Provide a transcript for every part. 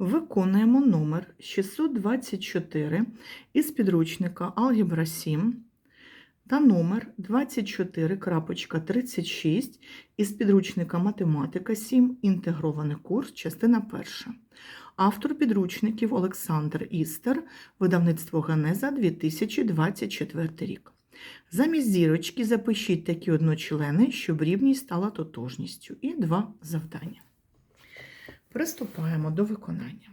Виконуємо номер 624 із підручника Алгебра 7 та номер 24.36 із підручника Математика 7. Інтегрований курс, частина перша. Автор підручників Олександр Істер, видавництво Генеза 2024 рік. Замість зірочки запишіть такі одночлени, щоб рівність стала тотожністю. І два завдання. Приступаємо до виконання.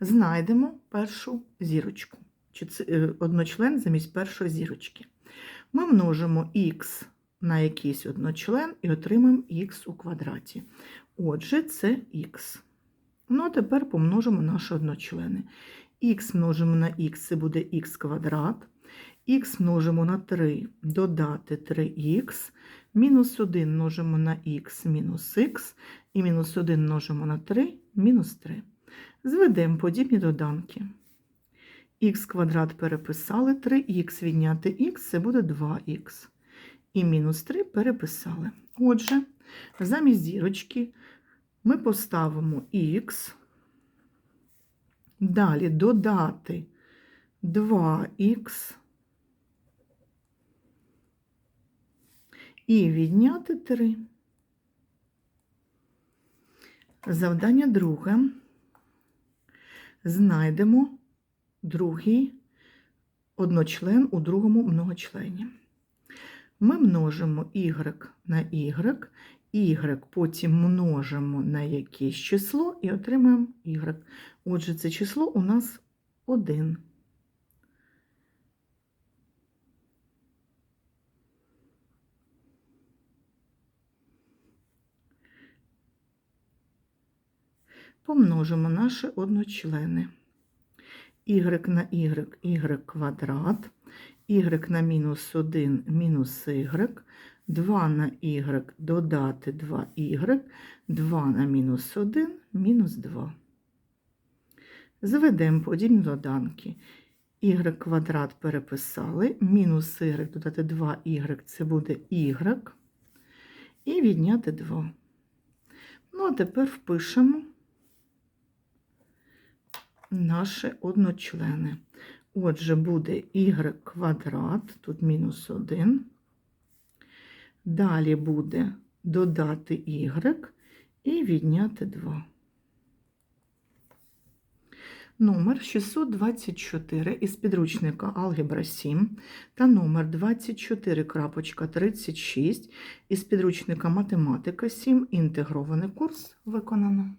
Знайдемо першу зірочку, чи е, одночлен замість першої зірочки. Ми множимо х на якийсь одночлен і отримаємо х у квадраті. Отже, це х. Ну, а тепер помножимо наші одночлени. х множимо на х це буде х квадрат. Х множимо на 3, додати 3х, мінус 1 множимо на х мінус х, і мінус 1 множимо на 3, мінус 3. Зведемо подібні доданки. х квадрат переписали, 3х відняти х це буде 2х. І мінус 3 переписали. Отже, замість зірочки ми поставимо х, далі додати 2х і відняти 3. Завдання друге. Знайдемо другий одночлен у другому многочлені. Ми множимо y на y, y потім множимо на якесь число і отримаємо y. Отже, це число у нас 1. Помножимо наші одночлени. y на y, y квадрат, y на мінус 1, мінус y, 2 на y додати 2y, 2 на мінус 1, мінус 2. Заведемо подібні доданки. y квадрат переписали, мінус y додати 2y це буде y, і відняти 2. Ну, а тепер впишемо наші одночлени. Отже, буде y квадрат, тут мінус 1. Далі буде додати y і відняти 2. Номер 624 із підручника Алгебра 7 та номер 24.36 із підручника Математика 7. Інтегрований курс виконано.